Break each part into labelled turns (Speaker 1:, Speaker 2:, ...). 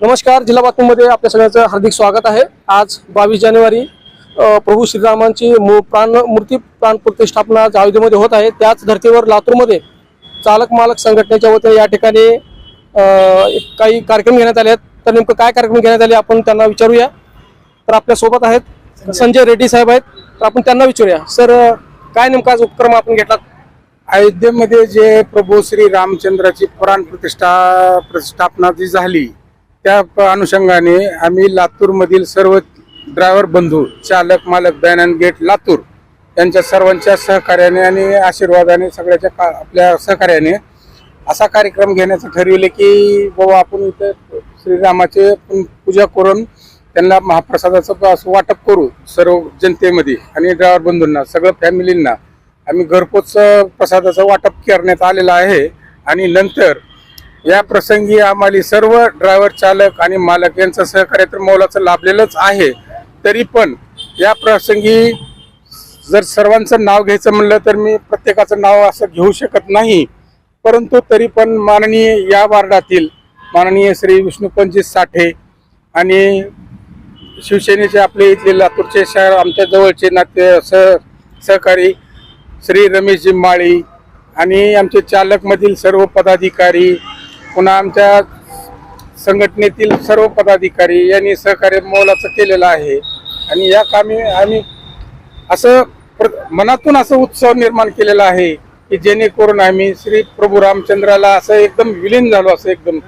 Speaker 1: नमस्कार जिल्हा बातमीमध्ये आपल्या सगळ्यांचं हार्दिक स्वागत आहे. आज बावीस जानेवारी प्रभू श्रीरामांची मू प्राण मूर्ती प्राण प्रतिष्ठापना आज अयोध्येमध्ये होत आहे. त्याच धर्तीवर लातूरमध्ये चालक मालक संघटनेच्या वतीने या ठिकाणी काही कार्यक्रम घेण्यात आले आहेत. तर नेमकं काय कार्यक्रम घेण्यात आले आपण त्यांना विचारूया. तर आपल्यासोबत आहेत संजय रेड्डी साहेब आहेत. तर आपण त्यांना विचारूया. सर काय नेमका आज उपक्रम आपण घेतला
Speaker 2: अयोध्येमध्ये जे प्रभू श्री रामचंद्राची प्राण प्रतिष्ठा प्रतिष्ठापना जी झाली त्या अनुषंगाने आम्ही लातूरमधील सर्व ड्रायव्हर बंधू चालक मालक दयानंद गेट लातूर यांच्या सर्वांच्या सहकार्याने आणि आशीर्वादाने सगळ्याच्या का- आपल्या सहकार्याने असा कार्यक्रम घेण्याचं ठरविले की बाबा आपण इथे श्रीरामाचे पूजा करून त्यांना महाप्रसादाचं असं वाटप करू सर्व जनतेमध्ये आणि ड्रायव्हर बंधूंना सगळं फॅमिलींना आम्ही घरपोच प्रसादाचं वाटप करण्यात आलेलं आहे आणि नंतर या प्रसंगी आम्हाला सर्व ड्रायव्हर चालक आणि मालक यांचं सहकार्य तर मौलाचं लाभलेलंच आहे. तरी पण या प्रसंगी जर सर्वांचं नाव घ्यायचं म्हणलं तर मी प्रत्येकाचं नाव असं घेऊ शकत नाही. परंतु तरी पण माननीय या वार्डातील माननीय श्री विष्णुपंजी साठे आणि शिवसेनेचे आपले इथले लातूरचे शहर आमच्या जवळचे नाते सह सहकारी श्री रमेशजी माळी आणि आमचे चालकमधील सर्व पदाधिकारी पुन्हा आमच्या संघटनेतील सर्व पदाधिकारी यांनी सहकार्य मोलाचं केलेलं आहे. आणि या कामी आम्ही असं प्र- मनातून असं उत्सव निर्माण केलेला आहे की जेणेकरून आम्ही श्री प्रभू रामचंद्राला असं एकदम विलीन झालो असं एकदम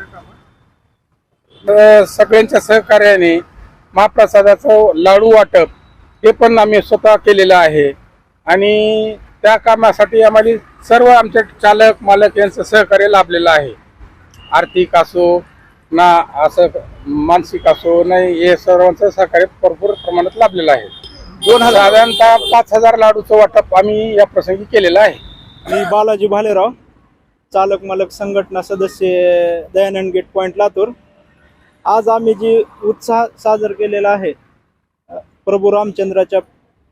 Speaker 2: सगळ्यांच्या सहकार्याने महाप्रसादाचं लाडू वाटप हे पण आम्ही स्वतः केलेलं आहे. आणि त्या कामासाठी आम्हाला सर्व आमचे चालक मालक यांचं सहकार्य लाभलेलं आहे. आर्थिक असो ना असं मानसिक असो नाही हे सर्वांचं सहकार्य भरपूर प्रमाणात लाभलेलं आहे. दोन हजार साधारणतः पाच हजार लाडूचं वाटप आम्ही या प्रसंगी केलेलं आहे.
Speaker 3: मी बालाजी भालेराव चालक मालक संघटना सदस्य दयानंद गेट पॉईंट लातूर. आज आम्ही जी उत्साह साजर केलेला आहे प्रभू रामचंद्राच्या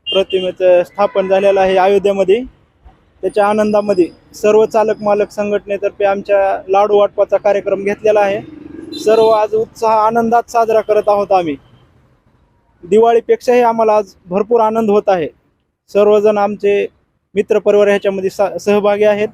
Speaker 3: प्रतिमेचं स्थापन झालेलं आहे अयोध्येमध्ये. त्याच्या आनंदामध्ये सर्व चालक मालक संघटनेतर्फे आमच्या लाडू वाटपाचा कार्यक्रम घेतलेला आहे. सर्व आज उत्साह आनंदात साजरा करत आहोत आम्ही. दिवाळीपेक्षाही आम्हाला आज भरपूर आनंद होत आहे. सर्वजण आमचे मित्रपरिवार ह्याच्यामध्ये सा- सहभागी आहेत.